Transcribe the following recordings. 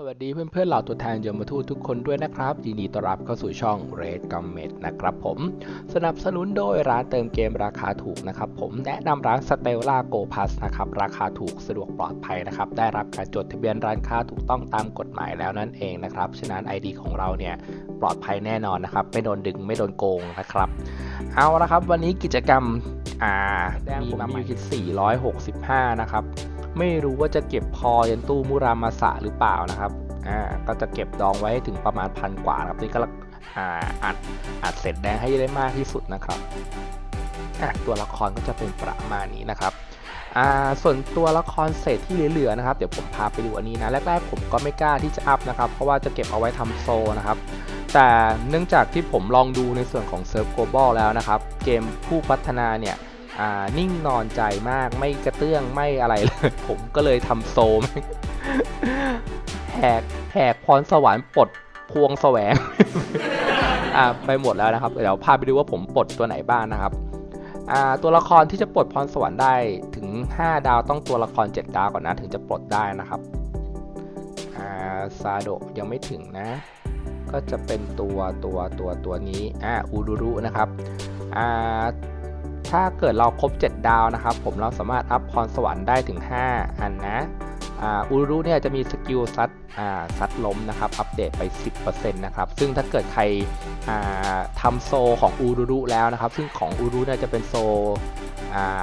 สวัสดีเพื่อนๆเหล่าตัวแทนยมทูตทุกคนด้วยนะครับยินดีต้อนรับเข้าสู่ช่อง Red g o m m e t นะครับผม สนับสนุนโดยร้านเติมเกมราคาถูกนะครับผมแนะนำร้าน Stella Go Plus นะครับราคาถูกสะดวกปลอดภัยนะครับ ได้รับการจดทะเบียนร้านค้าถูกต้องตามกฎหมายแล้วนั่นเองนะครับ ฉะนั้น ID ของเราเนี่ยปลอดภัยแน่นอนนะครับ ไม่โดนดึงไม่โดนโกงนะครับ เอาละครับ วันนี้กิจกรรมอ่ามีมาใหม่465 นะครับ ไม่รู้ว่าจะเก็บพอยันตู้มุรามาสะหรือเปล่านะครับอ่าก็จะเก็บดองไว้ถึงประมาณพันกว่านะครับนี่ก็อ่าอัดอัดเสร็จแดงให้ได้มากที่สุดนะครับอะตัวละครก็จะเป็นประมาณนี้นะครับอ่าส่วนตัวละครเศษที่เหลือๆนะครับเดี๋ยวผมพาไปดูอันนี้นะแรกๆผมก็ไม่กล้าที่จะอัพนะครับ เพราะว่าจะเก็บเอาไว้ทำโซนะครับแต่เนื่องจากที่ผมลองดูในส่วนของเซิร์ฟโกลบอลแล้วนะครับ เกมผู้พัฒนาเนี่ย นิ่งนอนใจมากไม่กระเตื้องไม่อะไรเลย ผมก็เลยทำโซมแหกแหกพรสวรรค์ปลดพวงแสวงอ่าไปหมดแล้วนะครับ เดี๋ยวพาไปดูว่าผมปลดตัวไหนบ้างนะครับอ่าตัวละครที่จะปลดพรสวรรค์ได้ถึง 5 ดาวต้องตัวละคร 7 ดาวก่อนนะ ถึงจะปลดได้นะครับอ่าซาโดยังไม่ถึงนะ ก็จะเป็นตัวตัวตัวตัวนี้อ่าอูรุรุนะครับอ่า ถ้าเกิดเราครบ 7 ดาวนะครับ ผมเราสามารถอัพพรสวรรค์ได้ถึง 5 อันนะอูรุเนี่ยจะมีสกิลซัดซัดล้มนะครับ อัปเดตไป 10%นะครับ ซึ่งถ้าเกิดใครอ่าทำโซของอูรุแล้วนะครับ ซึ่งของอูรุเนี่ยจะเป็นโซ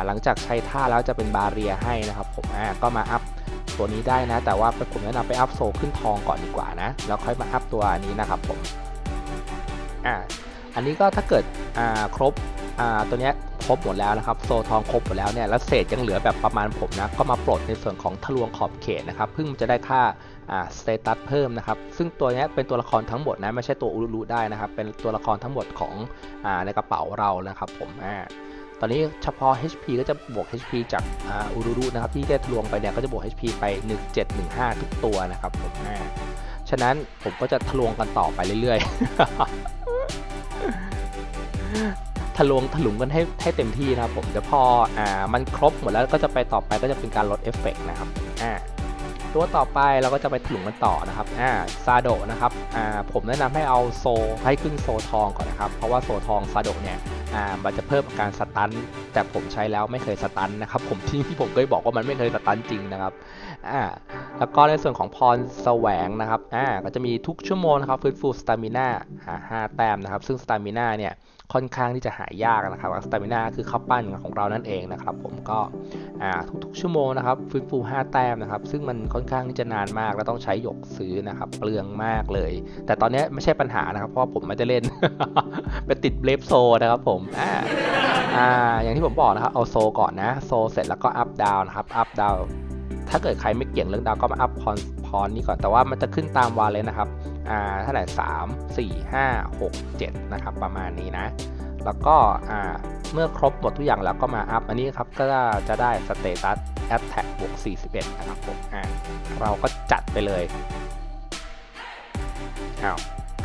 หลังจากใช้ท่าแล้วจะเป็นบาเรียให้นะครับ ผมก็มาอัพตัวนี้ได้นะ แต่ว่าผมแนะนำไปอัพโซขึ้นทองก่อนดีกว่านะ แล้วค่อยมาอัพตัวนี้นะครับผมอ่าอันนี้ก็ถ้าเกิดครบตัวเนี้ย ครบหมดแล้วนะครับโซทองครบหมดแล้วเนี่ยแล้วเศษยังเหลือแบบประมาณผมนะก็มาปลดในส่วนของทะลวงขอบเขตนะครับเพิ่งมันจะได้ค่าอ่าสเตตัสเพิ่มนะครับซึ่งตัวนี้เป็นตัวละครทั้งหมดนะไม่ใช่ตัวอุรุรุได้นะครับเป็นตัวละครทั้งหมดของอ่าในกระเป๋าเรานะครับผมอ่าตอนนี้เฉพาะ HP ก็จะบวก HP จากอ่าอุรุรุนะครับที่ได้ทะลวงไปเนี่ยก็จะบวก HP ไป 1715 ทุกตัวนะครับผมอ่าฉะนั้นผมก็จะทะลวงกันต่อไปเรื่อยๆ ทะลวงถลุงกันให้ให้เต็มที่นะครับผมเดี๋ยวพออ่ามันครบหมดแล้วก็จะไปต่อไปก็จะเป็นการลดเอฟเฟกต์นะครับอ่าตัวต่อไปเราก็จะไปถลุงกันต่อนะครับอ่าซาโดนะครับอ่าผมแนะนำให้เอาโซให้ขึ้นโซทองก่อนนะครับ เพราะว่าโซทองซาโดเนี่ยอ่ามันจะเพิ่มอาการสตัน แต่ผมใช้แล้วไม่เคยสตันนะครับ ผมที่ที่ผมเคยบอกว่ามันไม่เคยสตันจริงนะครับอ่าแล้วก็ในส่วนของพรแสวงนะครับอ่าก็จะมีทุกชั่วโมงนะครับฟื้นฟูสตามิน่าห้าแต้มนะครับ ซึ่งสตามิน่าเนี่ยค่อนข้างที่จะหายากนะครับสตามิน่าคือข้าวปั้นของเรานั่นเองนะครับ ผมก็ทุกๆชั่วโมงนะครับฟื้นฟู 5 แต้มนะครับ ซึ่งมันค่อนข้างที่จะนานมาก แล้วต้องใช้หยกซื้อนะครับ เปลืองมากเลย แต่ตอนนี้ไม่ใช่ปัญหานะครับ เพราะผมไม่ได้เล่นไปติดเบลฟโซนะครับผมอ่าอ่าอย่างที่ผมบอกนะครับ เอาโซก่อนนะ โซเสร็จแล้วก็อัพดาวนะครับ อัพดาวถ้าเกิดใครไม่เกี่ยงเรื่องดาวก็มาอัพพร พรนี้ก่อนแต่ว่ามันจะขึ้นตามวาเลยนะครับอ่าเท่าไหร่สามสี่ห้าหกเจ็ดนะครับประมาณนี้นะ แล้วก็อ่าเมื่อครบหมดทุกอย่างแล้วก็มาอัพอันนี้ครับก็จะได้สเตตัสแอ t แท็กบวก41นะครับผมอ่าเราก็จัดไปเลยอ้าว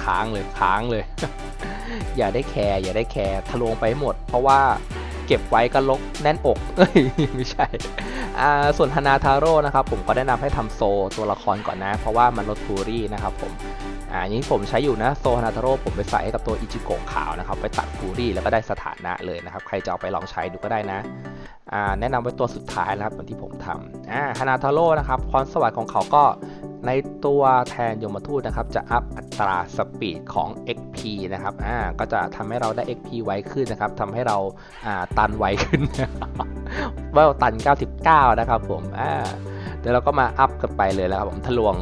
ค้างเลยค้างเลย อย่าได้แคร์อย่าได้แคร์ทะลวงไปหมด เพราะว่าเก็บไว้ก็ลกแน่นอกเอ้ยไม่ใช่ ส่วนฮานาทาโร่นะครับผมก็แนะนำให้ทำโซตัวละครก่อนนะ เพราะว่ามันลดฟูรี่นะครับผมอ่านี้ผมใช้อยู่นะโซฮานาทาโร่ผมไปใส่ให้กับตัวอิจิโกะขาวนะครับไปตัดฟูรี่แล้วก็ได้สถานะเลยนะครับใครจะเอาไปลองใช้ดูก็ได้นะอ่าแนะนำไว้ตัวสุดท้ายนะครับเหมือนที่ผมทำอ่าฮานาทาโร่นะครับพรสวรรค์ของเขาก็ในตัวแทนยมทูตนะครับ จะอัพอัตราสปีดของ XP นะครับอ่าก็จะทำให้เราได้ XP ไวขึ้นนะครับทำให้เราอ่าตันไวขึ้นว่าตัน 99 นะครับผมอ่าเดี๋ยวเราก็มาอัพกันไปเลยแล้วครับผมทะลวง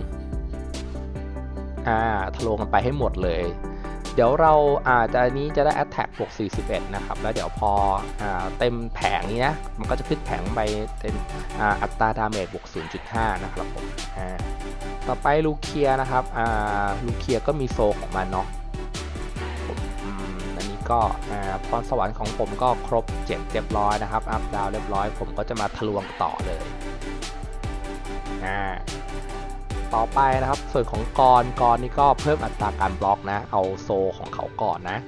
อ่าทะลวงกันไปให้หมดเลย เดี๋ยวเราอาจจะนี้จะได้ attack บวก 41 นะครับ แล้วเดี๋ยวพออเต็มแผงนี้นะ มันก็จะขึ้นแผงไปเป็นอ,อัตราดาเมจบวก 0.5 นะครับผมต่อไปลูเคียนะครับลูเคียก็มีโซของมันเนาะอันนี้ก็พรสวรรค์ของผมก็ครบเจ็ดเรียบร้อยนะครับ อัพดาวเรียบร้อย ผมก็จะมาทะลวงต่อเลยอ่า ต่อไปนะครับ ส่วนของกรกรนี่ก็เพิ่มอัตราการบล็อกนะ เอาโซของเขาก่อนนะ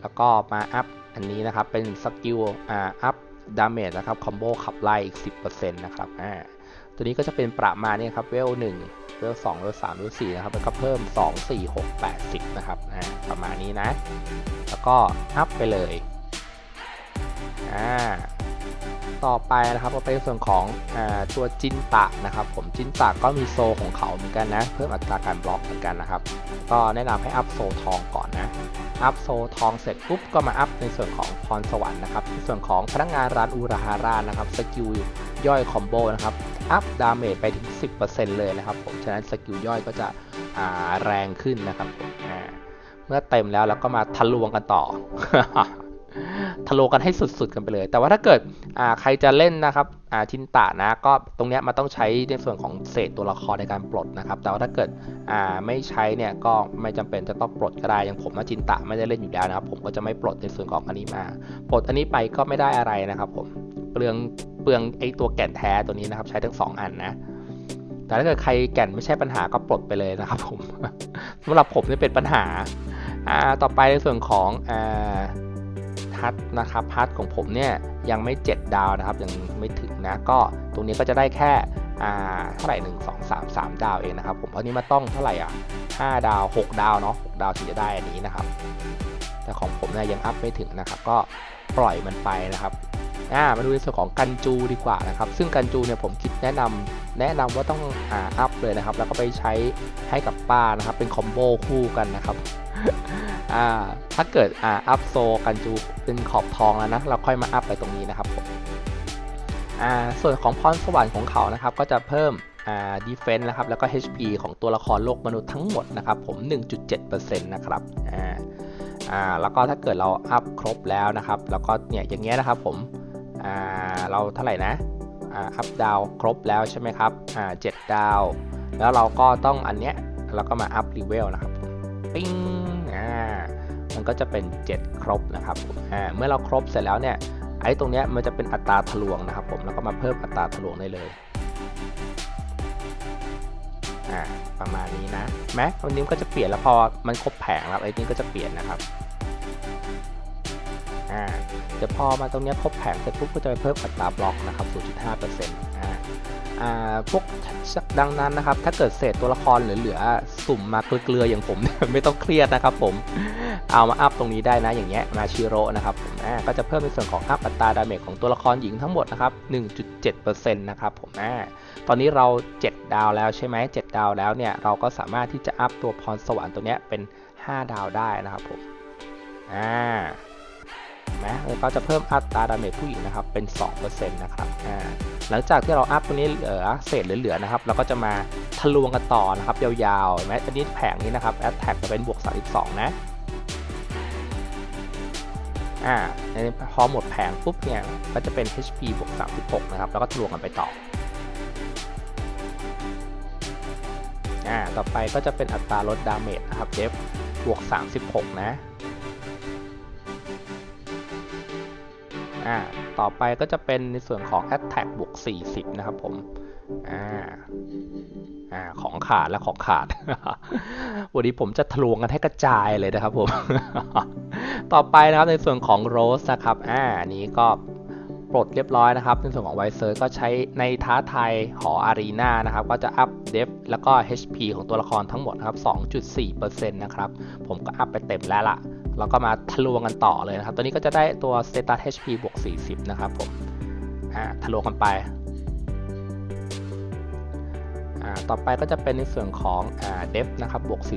แล้วก็มาอัพอันนี้นะครับเป็นสกิลอ่าอัพดาเมจนะครับคอมโบขับไล่อีก 10%นะครับอ่าตัวนี้ก็จะเป็นประมาณนี้ครับเวล1เวล2เวล3เวล4นะครับแล้วก็เพิ่ม 2 4 6 8 10นะครับอ่าประมาณนี้นะ แล้วก็อัพไปเลยอ่า ต่อไปนะครับก็เป็นส่วนของอตัวจินตะนะครับ ผมจินตะก็มีโซของเขาเหมือนกันนะ เพิ่มอัตราการบล็อกเหมือนกันนะครับ ก็แนะนำให้อัพโซทองก่อนนะอัพโซทองเสร็จปุ๊บก็มาอัพในส่วนของพรสวรรค์นะครับในส่วนของพนักงานร้านอูราฮารานะครับสกิลย่อยคอมโบนะครับอัพดาเมจไปถึง 10%เลยนะครับผมฉะนั้นสกิลย่อยก็จะแรงขึ้นนะครับเมื่อเต็มแล้วเราก็มาทะลวงกันต่อ ทะโลกันให้สุดๆกันไปเลย แต่ว่าถ้าเกิดใครจะเล่นนะครับทินตะนะก็ตรงเนี้ยมันต้องใช้ในส่วนของเศษตัวละครในการปลดนะครับ แต่ว่าถ้าเกิดไม่ใช้เนี่ยก็ไม่จำเป็นจะต้องปลดก็ได้อย่างผมว่าจินตะไม่ได้เล่นอยู่แล้วนะครับ ผมก็จะไม่ปลดในส่วนของอันนี้มา ปลดอันนี้ไปก็ไม่ได้อะไรนะครับ ผมเปลืองเปลืองไอตัวแก่นแท้ตัวนี้นะครับ ใช้ทั้งสองอันนะแต่ถ้าเกิดใครแก่นไม่ใช่ปัญหาก็ปลดไปเลยนะครับ ผมสำหรับผมนี่เป็นปัญหาอ่าต่อไปในส่วนของอ่า ฮัทนะครับฮัทของผมเนี่ยยังไม่ 7 ดาวนะครับยังไม่ถึงนะก็ตรงนี้ก็จะได้แค่อ่าเท่าไหร่หนึ่งสองสามสามดาวเองนะครับผมเพราะนี้มาต้องเท่าไหร่อะห้าดาว6ดาวเนาะ6ดาวถึงจะได้อันนี้นะครับ แต่ของผมเนี่ยยังอัพไม่ถึงนะครับ ก็ปล่อยมันไปนะครับอ่ามาดูในส่วนของกันจูดีกว่านะครับ ซึ่งกันจูเนี่ยผมคิดแนะนำแนะนำว่าต้องอ่าอัพเลยนะครับ แล้วก็ไปใช้ให้กับป้านะครับ เป็นคอมโบคู่กันนะครับ อ่าถ้าเกิดอ่าอัพโซกันจูเป็นขอบทองแล้วนะเราค่อยมาอัพไปตรงนี้นะครับผมอ่าส่วนของพรสวรรค์ของเขานะครับก็จะเพิ่มอ่าดีเฟนส์นะครับแล้วก็ HP ของตัวละครโลกมนุษย์ทั้งหมดนะครับผม 1.7%นะครับอ่าอ่าแล้วก็ถ้าเกิดเราอัพครบแล้วนะครับ แล้วก็เนี่ยอย่างเงี้ยนะครับผมอ่าเราเท่าไหร่นะอ่าอัพดาวครบแล้วใช่ไหมครับอ่าเจ็ดดาว แล้วเราก็ต้องอันเนี้ยเราก็มาอัพรีเวลนะครับ ปิ้งอ่ามันก็จะเป็น 7 ครบนะครับอ่าเมื่อเราครบเสร็จแล้วเนี่ยไอ้ตรงเนี้ยมันจะเป็นอัตราทะลวงนะครับผมแล้วก็มาเพิ่มอัตราทะลวงได้เลยอ่าประมาณนี้นะแม้วันนี้มันก็จะเปลี่ยนแล้วพอมันครบแผงแล้วไอ้นี้ก็จะเปลี่ยนนะครับอ่าเดี๋ยวพอมาตรงเนี้ยครบแผงเสร็จปุ๊บก็จะไปเพิ่มอัตราบล็อกนะครับ 0.5%อ่าอ่า พวกดังนั้นนะครับ ถ้าเกิดเศษตัวละครเหลือๆสุ่มมาเกลือๆอย่างผม ไม่ต้องเครียดนะครับผมเอามาอัพตรงนี้ได้นะอย่างเงี้ยมาชิโร่นะครับผมอ่าก็จะเพิ่มในส่วนของอัพอัตราดาเมจของตัวละครหญิงทั้งหมดนะครับ 1.7%นะครับผมอ่าตอนนี้เรา 7 ดาวแล้วใช่ไหม7ดาวแล้วเนี่ยเราก็สามารถที่จะอัพตัวพรสวรรค์ตัวเนี้ยเป็น 5 ดาวได้นะครับผมอ่า นะแล้วก็จะเพิ่มอัตราดาเมจผู้หญิงนะครับเป็น 2%นะครับอ่าหลังจากที่เราอัพตรงนี้เหลือเศษเหลือๆนะครับเราก็จะมาทะลวงกันต่อนะครับยาวๆเห็นไหมอันนี้แผงนี้นะครับแอตแทกจะเป็นบวก 32 นะอ่าในพอหมดแผงปุ๊บเนี่ยก็จะเป็น HP บวก 36 นะครับแล้วก็ทะลวงกันไปต่ออ่าต่อไปก็จะเป็นอัตราลดดาเมจนะครับเดฟบวก 36 นะ อ่าต่อไปก็จะเป็นในส่วนของ Attack บวก 40 นะครับผมอ่าอ่าของขาดและของขาด วันนี้ผมจะทะลวงกันให้กระจายเลยนะครับผม ต่อไปนะครับในส่วนของ Rose นะครับอ่านนี้ก็ปลดเรียบร้อยนะครับ ในส่วนของไวเซอร์ก็ใช้ในท้าทายหออารีนานะครับ ก็จะอัพเดฟแล้วก็ HP ของตัวละครทั้งหมดนะครับ 2.4%นะครับ ผมก็อัพไปเต็มแล้วล่ะ เราก็มาทะลวงกันต่อเลยนะครับ ตัวนี้ก็จะได้ตัว Status HP บวก 40 นะครับผมอ่าทะลวงกันไปอ่าต่อไปก็จะเป็นในส่วนของอ่า Def นะครับบวก 44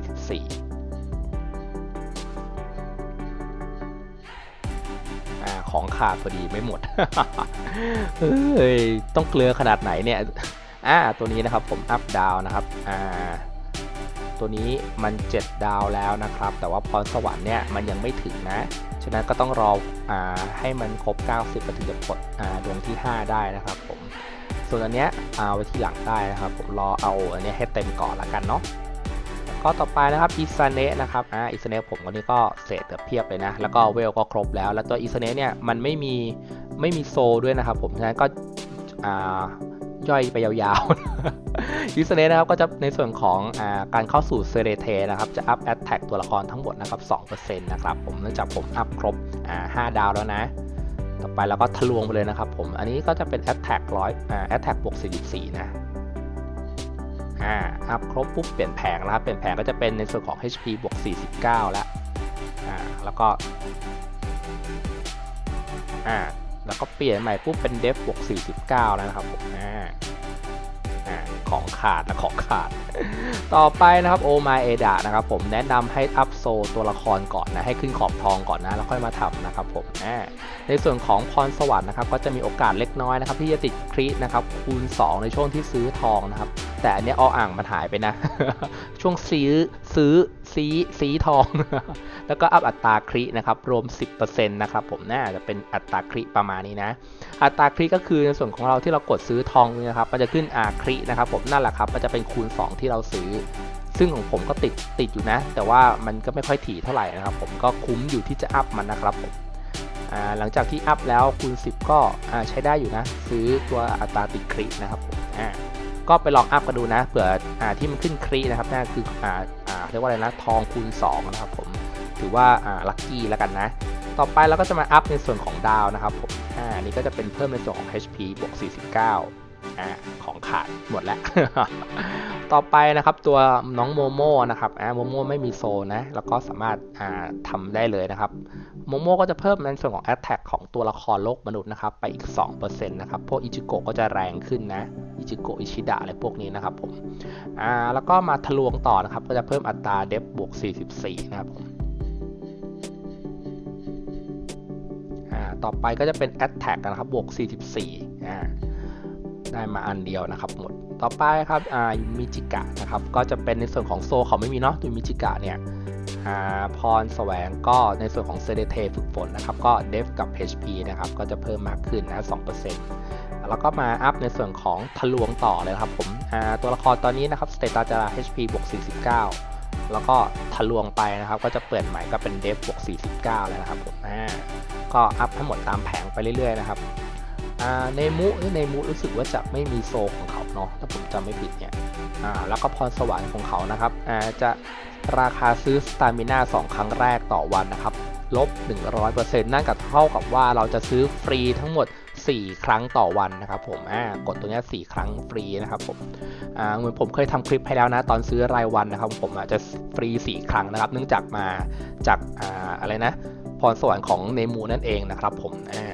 อ่ของขาดพอดีไม่หมด เฮ้ย ต้องเกลือขนาดไหนเนี่ย อ่า ตัวนี้นะครับผมอัพดาวนะครับ อ่า ตัวนี้มัน 7 ดาวแล้วนะครับ แต่ว่าพรสวรรค์เนี่ยมันยังไม่ถึงนะ ฉะนั้นก็ต้องรออให้มันครบ 90มันถึงจะกดดวงที่ 5 ได้นะครับผม ส่วนอันเนี้ยเอาไว้ที่หลังได้นะครับ ผมรอเอาอันเนี้ยให้เต็มก่อนละกันเนาะก็ต่อไปนะครับอิซาเนะนะครับอ่าอิซาเนะผมคนนี้ก็เศษเกือบเพียบเลยนะ แล้วก็เวลก็ครบแล้ว แล้วตัวอิซาเนะเนี่ยมันไม่มีไม่มีโซด้วยนะครับผม ฉะนั้นก็อ่า ย่อยไปยาวๆยูสเนนะครับก็จะในส่วนของอการเข้าสู่เซเรเทนะครับจะอัพแอตแทกตัวละครทั้งหมดนะครับ2%นะครับผมเนื่องจากผมอัพครบอ่า5ดาวแล้วนะ ต่อไปเราก็ทะลวงไปเลยนะครับผม อันนี้ก็จะเป็นแอตแทกร้อยแอตแทกบวก44 นะอ่าอัพครบปุ๊บเปลี่ยนแผงแล้วครับ เปลี่ยนแผงก็จะเป็นในส่วนของ HP บวก49 แล้วอ่าแล้วก็อ่า แล้วก็เปลี่ยนใหม่ปุ๊บเป็น Def บวก49 แล้วนะครับผมอ่าของขาดนะของขาด ต่อไปนะครับโอมาเอดานะครับผมแนะนำให้อัพโซตัวละครก่อนนะให้ขึ้นขอบทองก่อนนะแล้วค่อยมาทำนะครับผมในส่วนของพรสวรรค์นะครับก็จะมีโอกาสเล็กน้อยนะครับที่จะติดครินะครับคูณ 2 ในช่วงที่ซื้อทองนะครับแต่อันนี้ออ่างมันหายไปนะ ช่วงซื้อซื้อ ซีซีทอง แล้วก็อัพอัตราครินะครับ รวม 10%นะครับผมน่าจะเป็นอัตราคริประมาณนี้นะ อัตราคริก็คือในส่วนของเราที่เรากดซื้อทองนะครับ มันจะขึ้นอาครินะครับผมนั่นแหละครับ มันจะเป็นคูณ 2 ที่เราซื้อ ซึ่งของผมก็ติดติดอยู่นะ แต่ว่ามันก็ไม่ค่อยถี่เท่าไหร่นะครับ ผมก็คุ้มอยู่ที่จะอัพมันนะครับผมหลังจากที่อัพแล้วคูณ 10 ก็ใช้ได้อยู่นะ ซื้อตัวอัตราติดครินะครับผมก็ไปลองอัพกันดูนะเผื่ออที่มันขึ้นครินะครับนั่นคืออ เรียกว่าอะไรนะ ทองคูณ2นะครับผม ถือว่าอ่าลัคกี้แล้วกันนะ ต่อไปเราก็จะมาอัพในส่วนของดาวนะครับผม อ่า นี่ก็จะเป็นเพิ่มในส่วนของ HP บวก49 อ่า ของขาดหมดแล้ว ต่อไปนะครับตัวน้องโมโมนะครับอ่าโมโมไม่มีโซนะแล้วก็สามารถอ่าทำได้เลยนะครับโมโมก็จะเพิ่มในส่วนของ Attack ของตัวละครโลกมนุษย์นะครับไปอีก2%นะครับพวกอิจิโกะก็จะแรงขึ้นนะอิจิโกะอิชิดะอะไรพวกนี้นะครับผมอ่าแล้วก็มาทะลวงต่อนะครับก็จะเพิ่มอัตราเดฟบวก 44 นะครับผมอ่าต่อไปก็จะเป็น Attack นะครับ บวก 44อ่าได้มาอันเดียวนะครับหมด ต่อไปครับอ่ามิจิกะนะครับ ก็จะเป็นในส่วนของโซเขาไม่มีเนาะตัวมิจิกะเนี่ยอ่าพรแสวงก็ในส่วนของเซเดเทฝึกฝนนะครับ ก็เดฟกับ HP นะครับ ก็จะเพิ่มมากขึ้นนะ2%แล้วก็มาอัพในส่วนของทะลวงต่อเลยครับผมตัวละครตอนนี้นะครับสเตตัสจะ HP บวก 49 แล้วก็ทะลวงไปนะครับ ก็จะเปิดใหม่ก็เป็นเดฟบวก 49 แล้วนะครับผมอ่ก็อัพให้หมดตามแผงไปเรื่อยๆนะครับ เนมุเนมุรู้สึกว่าจะไม่มีโซของเขาเนาะถ้าผมจำไม่ผิดเนี่ยแล้วก็พรสวรรค์ของเขานะครับจะราคาซื้อสตามิน่า2 ครั้งแรกต่อวันนะครับลบ 100%นั่นกับเท่ากับว่าเราจะซื้อฟรีทั้งหมด 4 ครั้งต่อวันนะครับผมอ่ากดตัวนี้ 4 ครั้งฟรีนะครับผมอ่าเหมือนผมเคยทำคลิปให้แล้วนะ ตอนซื้อรายวันนะครับ ผมอาจจะฟรี 4 ครั้งนะครับ เนื่องจากมาจากอ่าอะไรนะ พรสวรรค์ของเนมูนั่นเองนะครับผมอ่า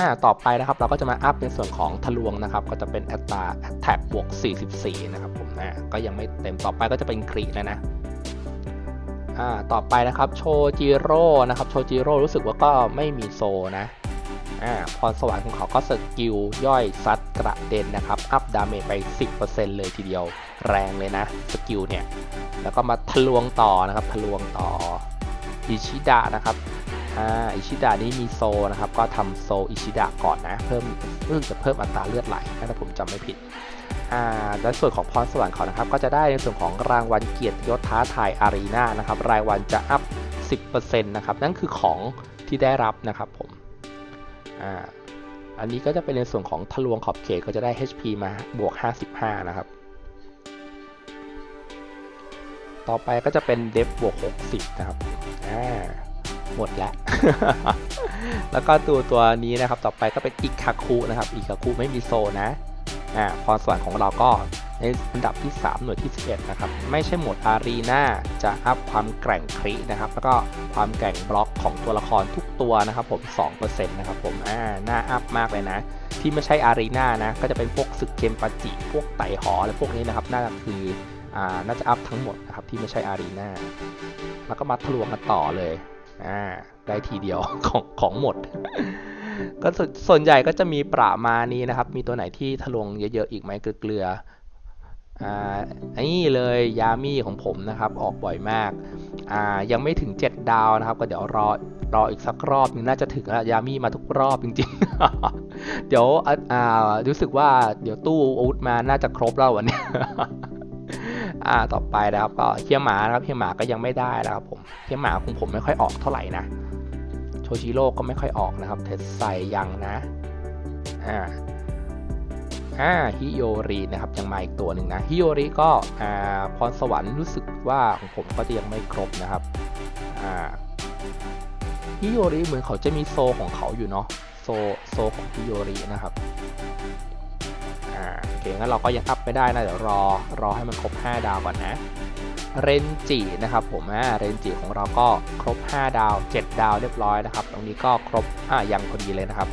อ่าต่อไปนะครับเราก็จะมาอัพในส่วนของทะลวงนะครับ ก็จะเป็นอัตราแท็กบวก 44 นะครับผมอ่ก็ยังไม่เต็มต่อไปก็จะเป็นครีแล้วนะอ่าต่อไปนะครับโชจิโร่นะครับโชจิโร่รู้สึกว่าก็ไม่มีโซนะอ่าพรสวรรค์ของเขาก็สกิลย่อยซัดกระเด็นนะครับ อัพดาเมจไป 10%เลยทีเดียวแรงเลยนะ สกิลเนี่ย แล้วก็มาทะลวงต่อนะครับ ทะลวงต่ออิชิดะนะครับ อ่าอิชิดะนี่มีโซนะครับ ก็ทำโซอิชิดะก่อนนะ เพิ่มเพิ่องจะเพิ่มอัตราเลือดไหลถ้าผมจำไม่ผิดอ่าและส่วนของพรสวรรค์เขานะครับ ก็จะได้ในส่วนของรางวัลเกียรติยศท้าทายอารีนานะครับ รายวันจะอัพ 10%นะครับ นั่นคือของที่ได้รับนะครับผมอ่าอันนี้ก็จะเป็นในส่วนของทะลวงขอบเขตก็จะได้ HP มาบวก 55 นะครับ ต่อไปก็จะเป็นเดฟบวก 60 นะครับ อ่า หมดแล้ว แล้วก็ตัวตัวนี้นะครับ ต่อไปก็เป็นอิคาคุนะครับ อิคาคุไม่มีโซนะ อ่า พรสวรรค์ของเราก็ในอันดับที่ 3 หน่วยที่ 11 นะครับ ไม่ใช่หมดอารีนาจะอัพความแกร่งครินะครับ แล้วก็ความแกร่งบล็อกของตัวละครทุกตัวนะครับผม2%นะครับผม อ่าน่าอัพมากเลยนะ ที่ไม่ใช่อารีนานะ ก็จะเป็นพวกศึกเกมปาจิ พวกไต่หออะไรพวกนี้นะครับ น่าจะคืออ่าน่าจะอัพทั้งหมดนะครับที่ไม่ใช่อารีนาแล้วก็มาทะลวงกันต่อเลย อ่าได้ทีเดียวของของหมด ก็ส่วนใหญ่ก็จะมีประมาณนี้นะครับ มีตัวไหนที่ทะลวงเยอะๆอีกไหมเกลืออ่านี่เลยยามี่ของผมนะครับ ออกบ่อยมากอ่ายังไม่ถึง 7 ดาวนะครับ ก็เดี๋ยวรอรออีกสักรอบนึงน่าจะถึงแล้วยามี่มาทุกรอบจริงๆ เดี๋ยวอ่าอ่ารู้สึกว่าเดี๋ยวตู้อาวุธมาน่าจะครบแล้ววันนี้ อ่าต่อไปนะครับก็เฮียหมานะครับเฮียหมาก็ยังไม่ได้แล้วครับผมเฮียหมาของผมไม่ค่อยออกเท่าไหร่นะโชชิโร่ก็ไม่ค่อยออกนะครับเทสไซยังนะอ่าอ่าฮิโยรินะครับยังมาอีกตัวหนึ่งนะฮิโยริก็อ่าพรสวรรค์รู้สึกว่าของผมก็จะยังไม่ครบนะครับอ่าฮิโยริเหมือนเขาจะมีโซของเขาอยู่เนาะโซโซของฮิโยรินะครับ โอเคงั้นเราก็ยังอัพไม่ได้นะเดี๋ยวรอรอให้มันครบ 5 ดาวก่อนนะเรนจินะครับผมอ่าเรนจิของเราก็ครบ 5 ดาว 7 ดาวเรียบร้อยนะครับ ตรงนี้ก็ครบอ่ายังพอดีเลยนะครับ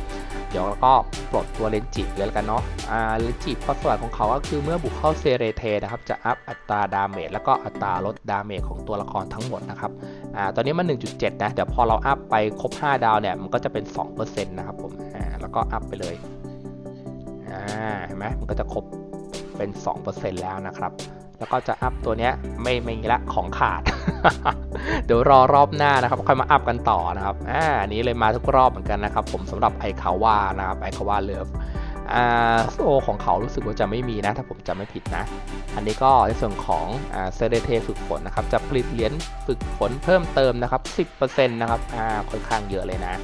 เดี๋ยวเราก็ปลดตัวเรนจิเลยแล้วกันเนาะอ่าเรนจิพอสวรรค์ของเขาก็คือเมื่อบุกเข้าเซเรเทนะครับจะอัพอัตราดาเมจแล้วก็อัตราลดดาเมจของตัวละครทั้งหมดนะครับอ่าตอนนี้มัน 1.7 นะเดี๋ยวพอเราอัพไปครบ 5 ดาวเนี่ยมันก็จะเป็น 2%นะครับผมอ่าแล้วก็อัพไปเลย อ่าเห็นไหมมันก็จะครบเป็น 2%แล้วนะครับ แล้วก็จะอัพตัวเนี้ยไม่ไม่ละของขาด เดี๋ยวรอรอบหน้านะครับ ค่อยมาอัพกันต่อนะครับอ่าอันนี้เลยมาทุกรอบเหมือนกันนะครับ ผมสำหรับไอคาว่านะครับไอคาว่าเลิฟอ่าโซของเขารู้สึกว่าจะไม่มีนะ ถ้าผมจำไม่ผิดนะ อันนี้ก็ในส่วนของอ่าเซเดเทฝึกฝนนะครับ จะผลิตเหรียญฝึกฝนเพิ่มเติมนะครับ 10%นะครับอ่าค่อนข้างเยอะเลยนะ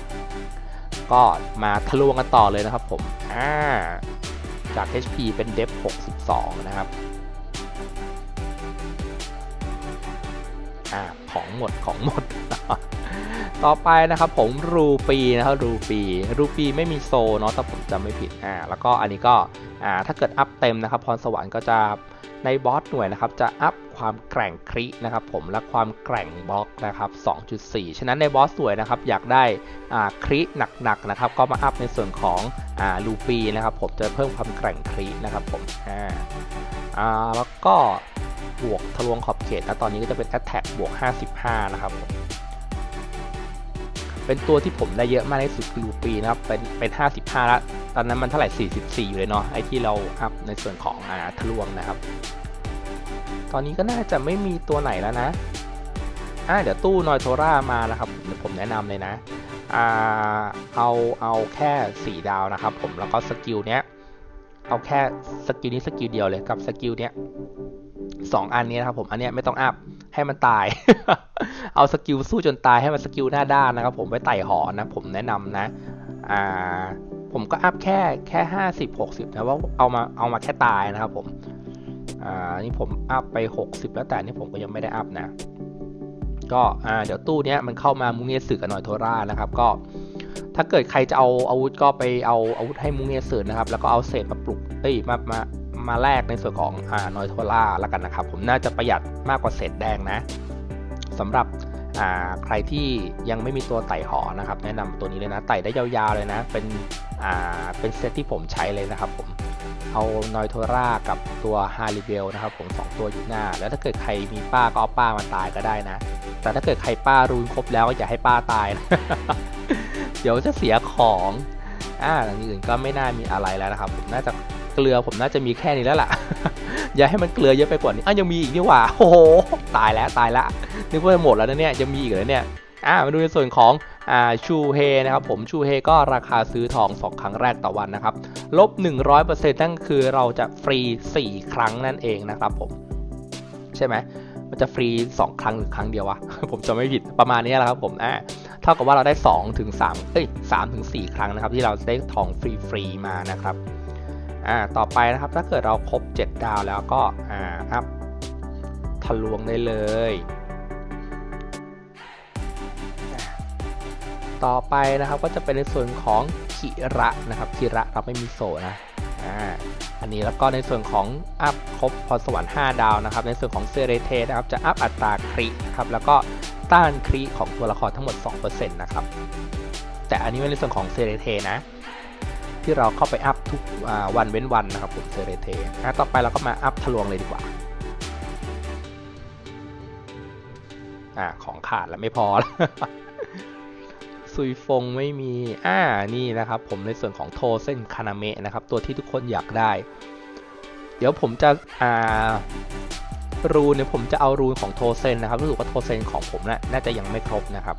ก็มาทะลวงกันต่อเลยนะครับผมอ่าจาก HP เป็นเดฟ62 นะครับอ่าของหมดของหมด ต่อไปนะครับผมรูปีนะครับรูปีรูปีไม่มีโซเนาะถ้าผมจำไม่ผิดอ่าแล้วก็อันนี้ก็อ่าถ้าเกิดอัพเต็มนะครับพรสวรรค์ก็จะในบอสหน่วยนะครับจะอัพ ความแกร่งครินะครับผมและความแกร่งบล็อกนะครับ 2.4 ฉะนั้นในบอสหน่วยนะครับ อยากได้คริหนักๆนะครับ ก็มาอัพในส่วนของรูปีนะครับ ผมจะเพิ่มความแกร่งครินะครับผมอ่าแล้วก็บวกทะลวงขอบเขตนะตอนนี้ก็จะเป็น Attack บวก 55 นะครับผมเป็นตัวที่ผมได้เยอะมากที่สุดคือลูปีนะครับ เป็นเป็น 55 แล้ว ตอนนั้นมันเท่าไหร่ 44 อยู่เลยเนาะไอที่เราอัพในส่วนของอาทะลวงนะครับ ตอนนี้ก็น่าจะไม่มีตัวไหนแล้วนะอ่าเดี๋ยวตู้นอยโทรามานะครับเดี๋ยวผมแนะนำเลยนะอ่าเอาเอาแค่ 4 ดาวนะครับ ผมแล้วก็สกิลเนี้ยเอาแค่สกิลนี้สกิลเดียวเลยกับสกิลเนี้ยสองอันนี้นะครับผมอันเนี้ยไม่ต้องอัพให้มันตาย เอาสกิลสู้จนตายให้มันสกิลหน้าด้านนะครับ ผมไว้ไต่หอนะ ผมแนะนำนะอ่าผมก็อัพแค่แค่ห้าสิบหกสิบนะว่าเอามาเอามาแค่ตายนะครับผม อ่านี่ผมอัพไป 60 แล้วแต่นี่ผมก็ยังไม่ได้อัพนะ ก็อ่าเดี๋ยวตู้เนี้ยมันเข้ามามุงเงสึกับหน่อยโทรานะครับ ก็ถ้าเกิดใครจะเอาอาวุธก็ไปเอาอาวุธให้มุงเงสึนะครับ แล้วก็เอาเศษมาปลุกเอ้ยมามามาแลกในส่วนของอ่านอยโทราแล้วกันนะครับ ผมน่าจะประหยัดมากกว่าเศษแดงนะสำหรับ ใครที่ยังไม่มีตัวไต่หอนะครับ แนะนำตัวนี้เลยนะไต่ได้ยาวๆเลยนะ เป็นอ่าเป็นเซตที่ผมใช้เลยนะครับผมเอานอยโทรากับตัวฮาริเบลนะครับผมสองตัวอยู่หน้า แล้วถ้าเกิดใครมีป้าก็เอาป้ามาตายก็ได้นะ แต่ถ้าเกิดใครป้ารูนครบแล้วอย่าให้ป้าตายนะเดี๋ยวจะเสียของอ่าอย่างอื่นก็ไม่น่ามีอะไรแล้วนะครับผมน่าจะ เกลือผมน่าจะมีแค่นี้แล้วล่ะ อย่าให้มันเกลือเยอะไปกว่านี้อะยังมีอีกนี่หว่าโอ้โหตายแล้วตายล้วนึกว่าหมดแล้วนะเนี่ยยังมีอีกเหรอเนี่ยอ่ามาดูในส่วนของอ่าชูเฮนะครับผมชูเฮก็ราคาซื้อทอง 2 ครั้งแรกต่อวันนะครับลบ 100%นั่นคือเราจะฟรี 4 ครั้งนั่นเองนะครับผม ใช่ไหมมันจะฟรี 2 ครั้งหรือครั้งเดียววะ ผมจะไม่ผิดประมาณนี้แหละครับผมอ่าเท่ากับว่าเราได้2ถึง3เอ้ย3ถึง4ครั้งนะครับ ที่เราได้ทองฟรีฟรีๆมานะครับ อ่าต่อไปนะครับถ้าเกิดเราครบ 7 ดาวแล้วก็อ่าอัพทะลวงได้เลย ต่อไปนะครับก็จะเป็นในส่วนของคิระนะครับคิระเราไม่มีโซนะอ่าอันนี้แล้วก็ในส่วนของอัพครบพรสวรรค์5ดาวนะครับ ในส่วนของเซเรเทนะครับจะอัพอัตราครินะครับแล้วก็ต้านคริของตัวละครทั้งหมด 2%นะครับแต่อันนี้เป็นในส่วนของเซเรเทนะ ที่เราเข้าไปอัพทุกวันเว้นวันนะครับผมเซเรเทนะต่อไปเราก็มาอัพทะลวงเลยดีกว่าอ่าของขาดแล้วไม่พอแล้วซุยฟงไม่มีอ่านี่นะครับผมในส่วนของโทเซนคานาเมะนะครับตัวที่ทุกคนอยากได้ เดี๋ยวผมจะอ่ารูนเนี่ยผมจะเอารูนของโทเซนนะครับรู้สึกว่าโทเซนของผมนะน่าจะยังไม่ครบนะครับ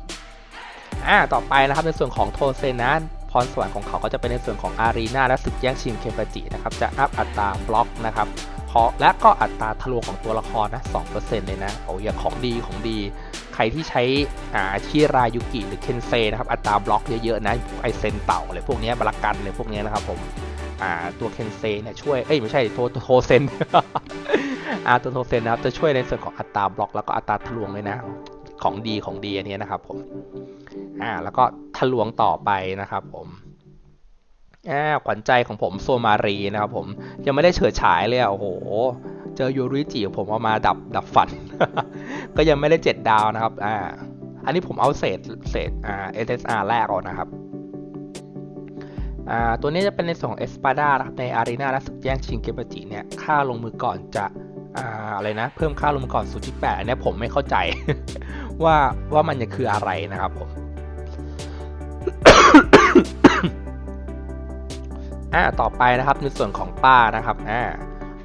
อ่าต่อไปนะครับในส่วนของโทเซนนะ พรสวรรค์ของเขาก็จะเป็นในส่วนของอารีนาและศึกแย่งชิงเคมปาจินะครับจะอัพอัตราบล็อกนะครับพราะและก็อัตราทะลวงของตัวละครนะ2%เลยนะโอ้ยของดีของดี ใครที่ใช้อาชิรายุกิหรือเคนเซนะครับอัตราบล็อกเยอะๆนะไอเซนเต่าอะไรพวกนี้บรากันเลยพวกนี้นะครับผมตัวเคนเซเนี่ยช่วย เอ้ยไม่ใช่โทโทเซนอาตัวโทเซนนะครับจะช่วยในส่วนของอัตราบล็อกแล้วก็อัตราทะลวงเลยนะ ของดีของดีอันนี้นะครับผมอ่าแล้วก็ทะลวงต่อไปนะครับผมอ่าขวัญใจของผมโซมารีนะครับผมยังไม่ได้เฉิดฉายเลยอะโอ้โห เจอยูริจิผมเอามาดับดับฝัน ก็ยังไม่ได้เจ็ดดาวนะครับอ่าอันนี้ผมเอาเศษเศษอ่า SSR แรกออกนะครับอ่าตัวนี้จะเป็นในส่วนของเอสปาดานะครับในอารีนาและศึกแย่งชิงเกมจิเนี่ยค่าลงมือก่อนจะอ่าอะไรนะ เพิ่มค่าลงมือก่อน 0.8อันเนี้ยผมไม่เข้าใจ ว่าว่ามันจะคืออะไรนะครับผมอ่าต่อไปนะครับในส่วนของป้านะครับอ่า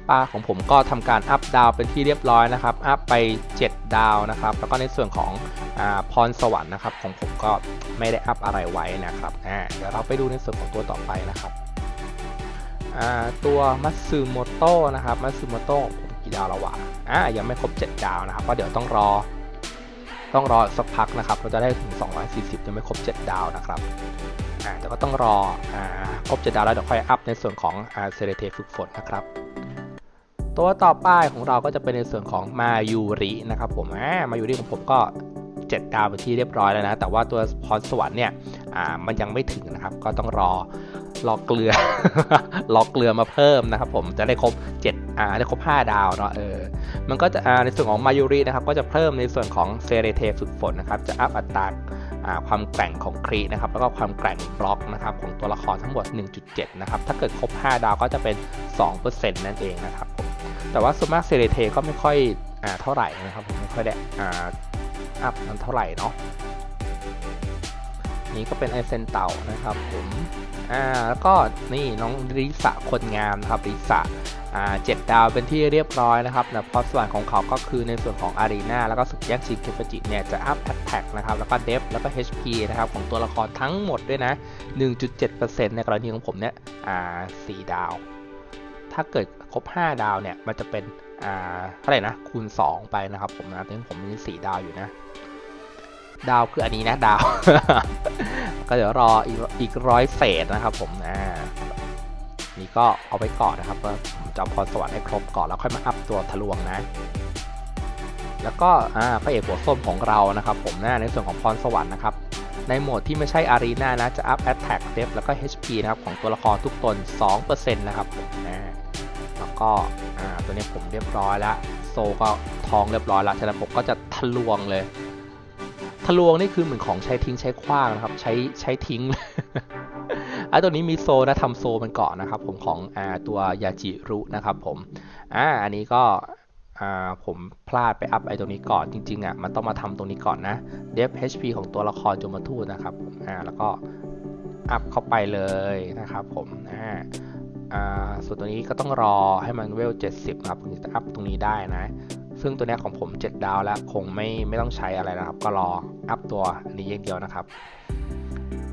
ป้าของผมก็ทำการอัพดาวเป็นที่เรียบร้อยนะครับ อัพไป 7 ดาวนะครับ แล้วก็ในส่วนของอ่าพรสวรรค์นะครับ ของผมก็ไม่ได้อัพอะไรไว้นะครับอ่าเดี๋ยวเราไปดูในส่วนของตัวต่อไปนะครับอ่าตัวมัตสึโมโตะนะครับมัตสึโมโตะผมกี่ดาวแล้ววะอ่ายังไม่ครบ 7 ดาวนะครับ ก็เดี๋ยวต้องรอ ต้องรอสักพักนะครับ เราจะได้ถึง 240ยังไม่ครบ 7 ดาวนะครับแต่ก็ต้องรออครบ 7 ดาวแล้วเดี๋ยวค่อยอัพในส่วนของเซเลเทฝึกฝนนะครับ ตัวต่อไปของเราก็จะเป็นในส่วนของมายูรินะครับผมมายูริของผมก็ 7 ดาวเป็นที่เรียบร้อยแล้วนะ แต่ว่าตัวพรสวรรค์เนี่ยมันยังไม่ถึงนะครับ ก็ต้องรอรอเกลือรอเกลือมาเพิ่มนะครับผมจะได้ครบ 7 อ่าได้ครบ 5 ดาวเนาะเออมันก็จะอ่าในส่วนของมายูรินะครับก็จะเพิ่มในส่วนของเซเรเทฝึกฝนนะครับจะอัพอัตราความแกร่งของครีนะครับแล้วก็ความแกร่งบล็อกนะครับของตัวละครทั้งหมด 1.7 นะครับถ้าเกิดครบ 5 ดาวก็จะเป็น 2%นั่นเองนะครับผมแต่ว่าส่วนมากเซเรเทก็ไม่ค่อยอ่าเท่าไหร่นะครับผมไม่ค่อยได้อ่าอัพมันเท่าไหร่เนาะ นี่ก็เป็นไอเซนเต่านะครับผมอ่าแล้วก็นี่น้องริสะคนงามนะครับริสะอ่าเจ็ดดาวเป็นที่เรียบร้อยนะครับแต่พอส่วนของเขาก็คือในส่วนของอารีนาแล้วก็สุดแย่งชิงเคปจิเนี่ยจะอัพแอ t แท็กนะครับแล้วก็เดฟแล้วก็ HP นะครับของตัวละครทั้งหมดด้วยนะ 1.7%ในกรณีของผมเนี่ยอ่า4ดาว ถ้าเกิดครบ 5 ดาวเนี่ยมันจะเป็นอ่าเท่าไหร่นะคูณ 2 ไปนะครับผมนะตอนนี้ผมมี 4 ดาวอยู่นะ ดาวคืออันนี้นะดาว ก็เดี๋ยวรออีกอีกร้อยเศษนะครับผมอ่านี่ก็เอาไปก่อนนะครับจะเอาพรสวรรค์ให้ครบก่อนแล้วค่อยมาอัพตัวทะลวงนะ แล้วก็อ่าพระเอกหัวส้มของเรานะครับ ผมนะในส่วนของพรสวรรค์นะครับในโหมดที่ไม่ใช่อารีนานะ จะอัพ Attack d e f แล้วก็ HP นะครับ ของตัวละครทุกตน 2%นะครับผมนะแล้วก็อ่าตัวนี้ผมเรียบร้อยแล้ว โซก็ทองเรียบร้อยแล้วฉะนั้นผมก็จะทะลวงเลย ทะลวงนี่คือเหมือนของใช้ทิ้งใช้ขว้างนะครับ ใช้ใช้ทิ้งอะตัวนี้มีโซนะทำโซมันเก่อนนะครับ ผมของอ่าตัวยาจิรุนะครับ ผมอ่าอันนี้ก็อ่าผมพลาดไปอัพไอตัวนี้ก่อนจริงๆอะมันต้องมาทำตรงนี้ก่อนนะเดฟ HP ของตัวละครจมทูนะครับอ่าแล้วก็อัพเข้าไปเลยนะครับ ผมอ่าอ่าส่วนตัวนี้ก็ต้องรอให้มันเวล 70นะครับถึงจะอัพตรงนี้ได้นะ ซึ่งตัวนี้ของผม 7 ดาวแล้วคงไม่ไม่ต้องใช้อะไรนะครับ ก็รออัพตัวนนี้อย่างเดียวนะครับ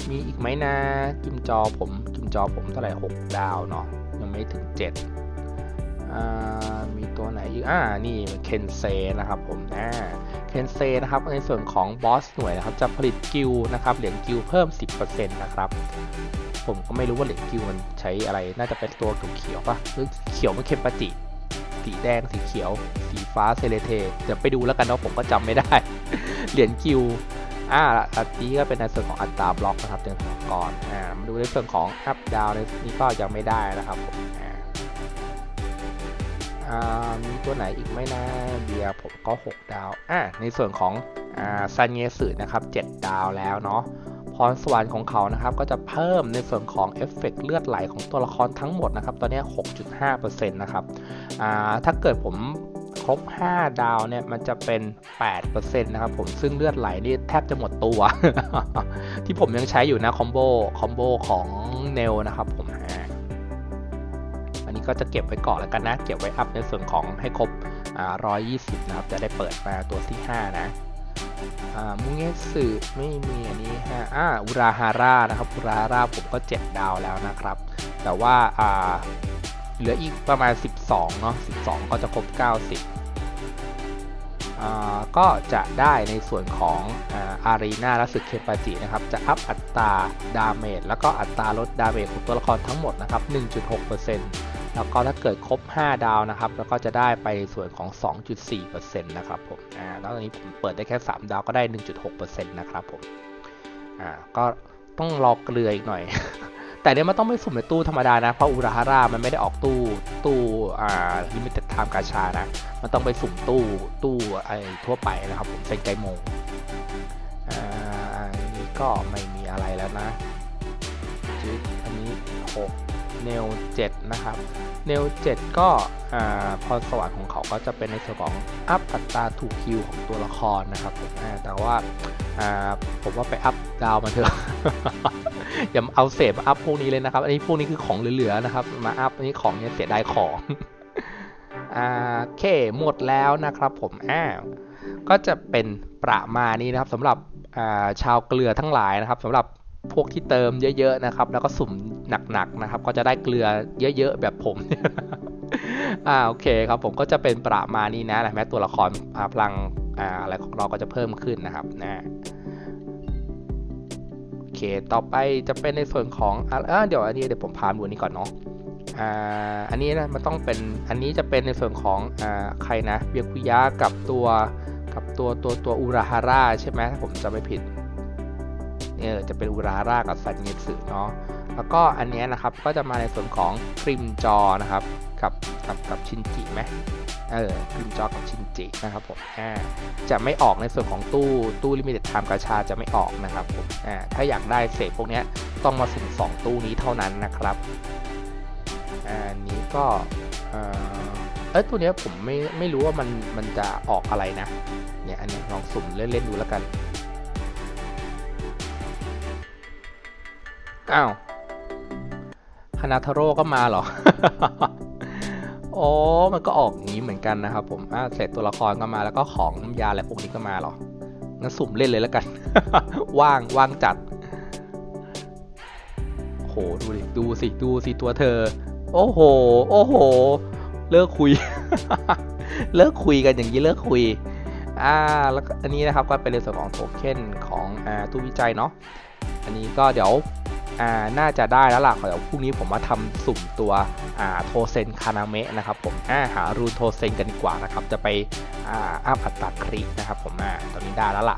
มีอีกไหมนะกิมจอผมกิมจอผมเท่าไหร่ 6 ดาวเนาะยังไม่ถึง7อ่ามีตัวไหนอีกอ่านี่เคนเซนะครับผมอ่าเคนเซนะครับในส่วนของบอสหน่วยนะครับจะผลิตกิลนะครับเหรียญกิลเพิ่ม 10%นะครับผมก็ไม่รู้ว่าเหรียญกิลมันใช้อะไร น่าจะเป็นตัวเขียวๆป่ะหรือเขียวมันเคนปาจิ สีแดง สีเขียว สีฟ้าเซเลเทเดี๋ยวไปดูแล้วกันเนาะผมก็จำไม่ได้ เหรียญกิลอ่าอันนี้ก็เป็นในส่วนของอัตราบล็อกนะครับเดือนก่อนอ่ามาดูในส่วนของอัพดาวในนี้ก็ยังไม่ได้นะครับผมอ่ามีตัวไหนอีกไหมนะเบียร์ผมก็ 6 ดาวอ่าในส่วนของอ่าซันเยสึนะครับ 7 ดาวแล้วเนาะ พรสวรรค์ของเขานะครับ ก็จะเพิ่มในส่วนของเอฟเฟกต์เลือดไหลของตัวละครทั้งหมดนะครับ ตอนนี้ 6.5%นะครับถ้าเกิดผมครบ 5 ดาวเนี่ยมันจะเป็น 8%นะครับผมซึ่งเลือดไหลนี่แทบจะหมดตัว ที่ผมยังใช้อยู่นะคอมโบคอมโบของเนลนะครับผมอันนี้ก็จะเก็บไว้ก่อนแล้วกันนะ เก็บไว้อัพในส่วนของให้ครบ 120 นะครับ จะได้เปิดมาตัวที่ 5 นะ อ่ามุงเงสึไม่มีอันนี้ฮะอ่าอุราฮาร่านะครับอุราฮาร่าผมก็ 7 ดาวแล้วนะครับ แต่ว่าอ่าเหลืออีกประมาณ 12เนาะ12 ก็จะครบ 90อ่าก็จะได้ในส่วนของอารีนาและสึกเคปาจินะครับ จะอัพอัตราดาเมจแล้วก็อัตราลดดาเมจของตัวละครทั้งหมดนะครับ 1.6% แล้วก็ถ้าเกิดครบ 5 ดาวนะครับ แล้วก็จะได้ไปส่วนของ 2.4%นะครับผมอ่าแล้วตอนนี้ผมเปิดได้แค่ 3 ดาวก็ได้ 1.6%นะครับผมอ่าก็ต้องรอเกลืออีกหน่อย แต่เนี้ยมันต้องไม่สุ่มในตู้ธรรมดานะ เพราะอุราฮาร่ามันไม่ได้ออกตู้ตู้อ่าลิมิเต็ดไทม์กาชานะ มันต้องไปสุ่มตู้ตู้ไอ้ทั่วไปนะครับผมเซนไกโมงอ่าอันนี้ก็ไม่มีอะไรแล้วนะจึ๊อันนี้ 6 เนล7นะครับเนล7ก็พรสวรรค์ของเขาก็จะเป็นในส่วนของอัพอัตราถูกคิวของตัวละครนะครับผมแต่ว่าผมว่าไปอัพดาวมาเถอะอย่าเอาเศษมาอัพพวกนี้เลยนะครับ อันนี้พวกนี้คือของเหลือๆนะครับ มาอัพอันนี้ของเนี่ยเสียดายของโอเคหมดแล้วนะครับผมอ้าวก็จะเป็นประมาณนี้นะครับสำหรับชาวเกลือทั้งหลายนะครับสำหรับพวกที่เติมเยอะๆนะครับ แล้วก็สุ่ม หนักๆนะครับ ก็จะได้เกลือเยอะๆแบบผมอ่าโอเคครับผมก็จะเป็นประมาณนี้นะแม้ตัวละครพลังอ่าอะไรของเราก็จะเพิ่มขึ้นนะครับนะโอเคต่อไปจะเป็นในส่วนของอะเออเดี๋ยวอันนี้เดี๋ยวผมพาดูนนี้ก่อนเนาะอ่าอันนี้นะมันต้องเป็นอันนี้จะเป็นในส่วนของอ่าใครนะเบียคุยะกับตัวกับตัวตัวตัวอุราฮาร่าใช่ไหมถ้าผมจำไม่ผิด เนี่ยจะเป็นอุราร่ากับซันเยสึเนาะแล้วก็อันนี้นะครับก็จะมาในส่วนของคริมจอนะครับกับกับกับชินจิไหมเออคริมจอกับชินจินะครับผมอ่าจะไม่ออกในส่วนของตู้ตู้ลิมิเต็ดไทม์กาชาจะไม่ออกนะครับผมอ่าถ้าอยากได้เศษพวกนี้ต้องมาสุ่มสองตู้นี้เท่านั้นนะครับอาอันนี้ก็เออเอ้ยตัวนี้ผมไม่ไม่รู้ว่ามันมันจะออกอะไรนะเนี่ยอันนี้ลองสุ่มเล่นๆดูแล้วกัน อ้าวฮานาทาโร่ก็มาเหรออ๋อมันก็ออกอย่างนี้เหมือนกันนะครับผมอ่าเสร็จตัวละครก็มาแล้วก็ของน้ำยาอะไรพวกนี้ก็มาเหรองั้นสุ่มเล่นเลยแล้วกัน ว่างว่างจัดโหดูดิดูสิดูสิตัวเธอ โอ้โห โอ้โห เลิกคุย เลิกคุยกันอย่างนี้เลิกคุยอ่าแล้วอันนี้นะครับก็เป็นในส่วนของโทเค็นของอ่าตู้วิจัยเนาะอันนี้ก็เดี๋ยว อ่าน่าจะได้แล้วล่ะเดี๋ยวพรุ่งนี้ผมมาทำสุ่มตัวอ่าโทเซนคานาเมะนะครับผมอ่าหารูนโทเซนกันดีกว่านะครับจะไปอ่าอัพอัตราครินะครับผมอ่าตอนนี้ได้แล้วล่ะ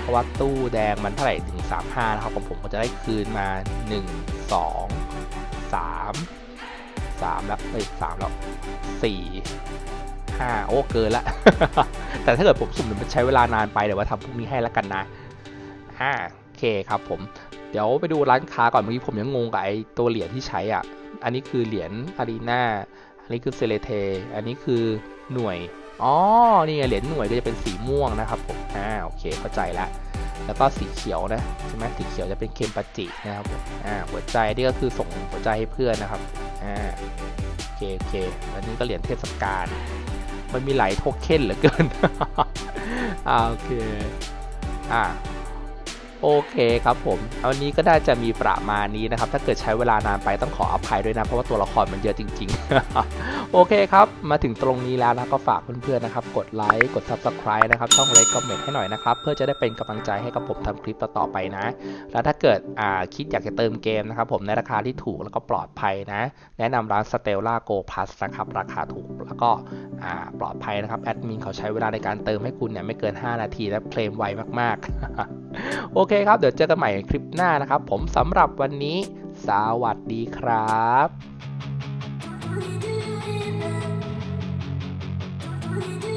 เพราะว่าตู้แดงมันเท่าไหร่ถึง35นะครับผมผมก็จะได้คืนมา1 2 3 3แล้วเอ้ย3แล้ว4 5โอ้เกินละ แต่ถ้าเกิดผมสุ่มมันใช้เวลานานไปเดี๋ยวว่าทำพรุ่งนี้ให้แล้วกันนะอ่าโอเคครับผม เดี๋ยวไปดูร้านค้าก่อนเมื่อกี้ผมยังงงกับไอ้ตัวเหรียญที่ใช้อะ อันนี้คือเหรียญอารีนาอันนี้คือเซเลเท อันนี้คือหน่วย อ๋อ นี่ไงเหรียญหน่วยก็จะเป็นสีม่วงนะครับผม อ่า โอเค เข้าใจแล้วแล้วก็สีเขียวนะ ใช่ไหมสีเขียวจะเป็นเคมปาจินะครับผมอ่า หัวใจนี่ก็คือส่งหัวใจให้เพื่อนนะครับ อ่า โอเค โอเคอันนี้ก็เหรียญเทศกาล มันมีหลายโทเค็นเหลือเกิน อ่า โอเค อ่า โอเคครับผมวันนี้ก็ได้จะมีประมาณนี้นะครับ ถ้าเกิดใช้เวลานานไปต้องขออภัยด้วยนะ เพราะว่าตัวละครมันเยอะจริง ๆ โอเคครับ มาถึงตรงนี้แล้วนะก็ฝากเพื่อนๆนะครับ กดไลค์ กด Subscribe นะครับ ช่องเล็กคอมเมนต์ให้หน่อยนะครับ เพื่อจะได้เป็นกำลังใจให้กับผมทำคลิปต่อๆไปนะ แล้วถ้าเกิดอ่าคิดอยากจะเติมเกมนะครับ ผมในราคาที่ถูกแล้วก็ปลอดภัยนะ แนะนำร้าน Stella Go Plus นะครับ ราคาถูกแล้วก็อ่าปลอดภัยนะครับ แอดมินเขาใช้เวลาในการเติมให้คุณเนี่ยไม่เกิน 5 นาทีและเคลมไวมากๆ โอเคครับ เดี๋ยวเจอกันใหม่คลิปหน้านะครับ ผมสำหรับวันนี้ สวัสดีครับ We do